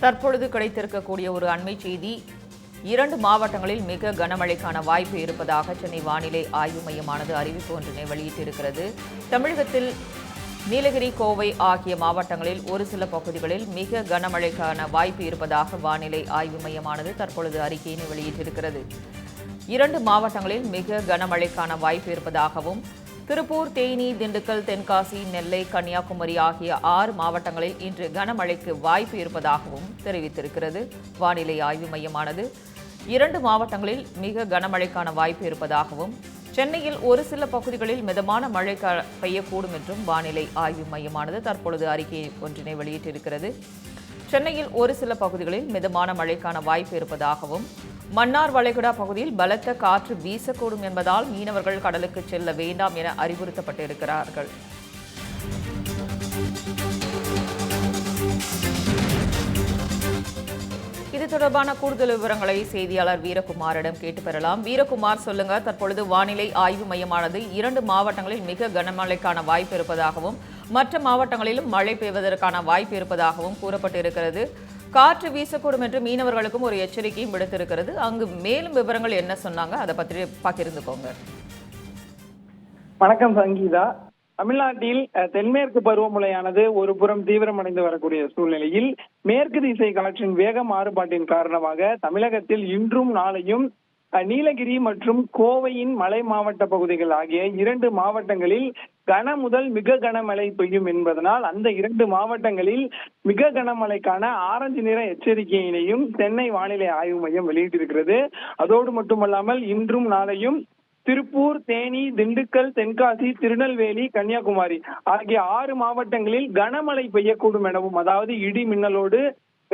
தற்பொழுது கிடைத்திருக்கக்கூடிய ஒரு அண்மை செய்தி இரண்டு மாவட்டங்களில் மிக கனமழைக்கான வாய்ப்பு இருப்பதாக சென்னை வானிலை ஆய்வு மையமானது அறிவிப்பு ஒன்றினை வெளியிட்டிருக்கிறது. தமிழகத்தில் நீலகிரி கோவை ஆகிய மாவட்டங்களில் ஒரு சில பகுதிகளில் மிக கனமழைக்கான வாய்ப்பு இருப்பதாக வானிலை ஆய்வு மையமானது தற்பொழுது அறிக்கையினை வெளியிட்டிருக்கிறது. இரண்டு மாவட்டங்களில் மிக கனமழைக்கான வாய்ப்பு இருப்பதாகவும் திருப்பூர் தேனி திண்டுக்கல் தென்காசி நெல்லை கன்னியாகுமரி ஆகிய ஆறு மாவட்டங்களில் இன்று கனமழைக்கு வாய்ப்பு இருப்பதாகவும் தெரிவித்திருக்கிறது. வானிலை ஆய்வு மையமானது இரண்டு மாவட்டங்களில் மிக கனமழைக்கான வாய்ப்பு இருப்பதாகவும் சென்னையில் ஒரு சில பகுதிகளில் மிதமான மழை பெய்யக்கூடும் என்றும் வானிலை ஆய்வு மையமானது தற்பொழுது அறிக்கை ஒன்றினை வெளியிட்டிருக்கிறது. சென்னையில் ஒரு சில பகுதிகளில் மிதமான மழைக்கான வாய்ப்பு இருப்பதாகவும் மன்னார் வளைகுடா பகுதியில் பலத்த காற்று வீசக்கூடும் என்பதால் மீனவர்கள் கடலுக்கு செல்ல வேண்டாம் என அறிவுறுத்தப்பட்டிருக்கிறார்கள். இது தொடர்பான கூடுதல் விவரங்களை செய்தியாளர் வீரகுமாரிடம் கேட்டு பெறலாம். வீரகுமார் சொல்லுங்க தற்பொழுது வானிலை ஆய்வு மையமானது இரண்டு மாவட்டங்களில் மிக கனமழைக்கான வாய்ப்பு இருப்பதாகவும் மற்ற மாவட்டங்களிலும் மழை பெய்வதற்கான வாய்ப்பு இருப்பதாகவும் கூறப்பட்டிருக்கிறது. காற்று வீசக்கூடும் என்று மீனவர்களுக்கும் ஒரு எச்சரிக்கையும் விடுத்திருக்கிறது. அங்கு மேலும் விவரங்கள் என்ன சொன்னாங்க அதை பற்றி பகிர்ந்துக்கோங்க. வணக்கம் சங்கீதா. தமிழ்நாட்டில் அஹ், தென்மேற்கு பருவமழையானது ஒரு புறம் தீவிரமடைந்து வரக்கூடிய சூழ்நிலையில் மேற்கு திசை காற்றின் வேக மாறுபாட்டின் காரணமாக தமிழகத்தில் இன்றும் நாளையும் நீலகிரி மற்றும் கோவையின் மலை மாவட்ட பகுதிகள் ஆகிய இரண்டு மாவட்டங்களில் கன முதல் மிக கனமழை பெய்யும் என்பதனால் அந்த இரண்டு மாவட்டங்களில் மிக கனமழைக்கான ஆரஞ்சு நிற எச்சரிக்கையினையும் சென்னை வானிலை ஆய்வு மையம் வெளியிட்டிருக்கிறது. அதோடு மட்டுமல்லாமல் இன்றும் நாளையும் திருப்பூர் தேனி திண்டுக்கல் தென்காசி திருநெல்வேலி கன்னியாகுமரி ஆகிய ஆறு மாவட்டங்களில் கனமழை பெய்யக்கூடும் எனவும் அதாவது இடி மின்னலோடு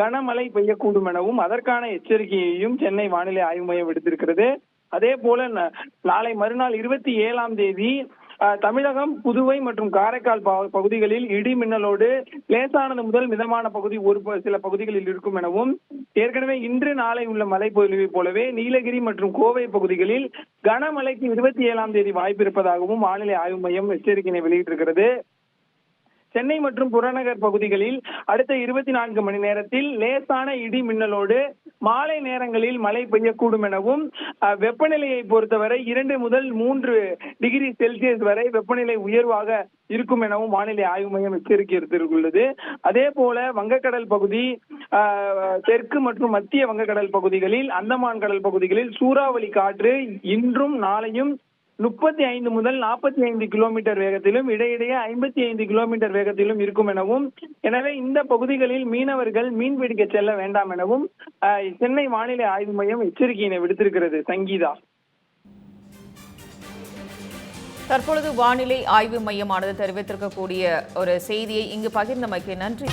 கனமழை பெய்யக்கூடும் எனவும் அதற்கான எச்சரிக்கையையும் சென்னை வானிலை ஆய்வு மையம் விடுத்திருக்கிறது. அதே போல ந- நாளை மறுநாள் இருபத்தி ஏழாம் தேதி தமிழகம் புதுவை மற்றும் காரைக்கால் ப- பகுதிகளில் இடி மின்னலோடு லேசானது முதல் மிதமான பகுதி ஒரு சில பகுதிகளில் இருக்கும் எனவும் ஏற்கனவே இன்று நாளை உள்ள மழை பொழிவை போலவே நீலகிரி மற்றும் கோவை பகுதிகளில் கனமழைக்கு இருபத்தி ஏழாம் தேதி வாய்ப்பு இருப்பதாகவும் வானிலை ஆய்வு மையம் எச்சரிக்கையை வெளியிட்டிருக்கிறது. சென்னை மற்றும் புறநகர் பகுதிகளில் அடுத்த இருபத்தி நான்கு மணி நேரத்தில் லேசான இடி மின்னலோடு மாலை நேரங்களில் மழை பெய்யக்கூடும் எனவும் வெப்பநிலையை பொறுத்தவரை இரண்டு முதல் மூன்று டிகிரி செல்சியஸ் வரை வெப்பநிலை உயர்வாக இருக்கும் எனவும் வானிலை ஆய்வு மையம் எச்சரிக்கை எடுத்திருக்குள்ளது அதே போல வங்கக்கடல் பகுதி தெற்கு மற்றும் மத்திய வங்கக்கடல் பகுதிகளில் அந்தமான் கடல் பகுதிகளில் சூறாவளி காற்று இன்றும் நாளையும் முப்பத்தி ஐந்து முதல் நாற்பத்தி ஐந்து கிலோமீட்டர் வேகத்திலும் இடையிடையே ஐம்பத்தி ஐந்து கிலோமீட்டர் வேகத்திலும் இருக்கும் எனவும் எனவே இந்த பகுதிகளில் மீனவர்கள் மீன் பிடிக்க செல்ல வேண்டாம் எனவும் அஹ், சென்னை வானிலை ஆய்வு மையம் எச்சரிக்கையினை விடுத்திருக்கிறது. சங்கீதா. தற்பொழுது வானிலை ஆய்வு மையமானது தெரிவித்திருக்கக்கூடிய ஒரு செய்தியை இங்கு பகிர்ந்தமைக்கு நன்றி.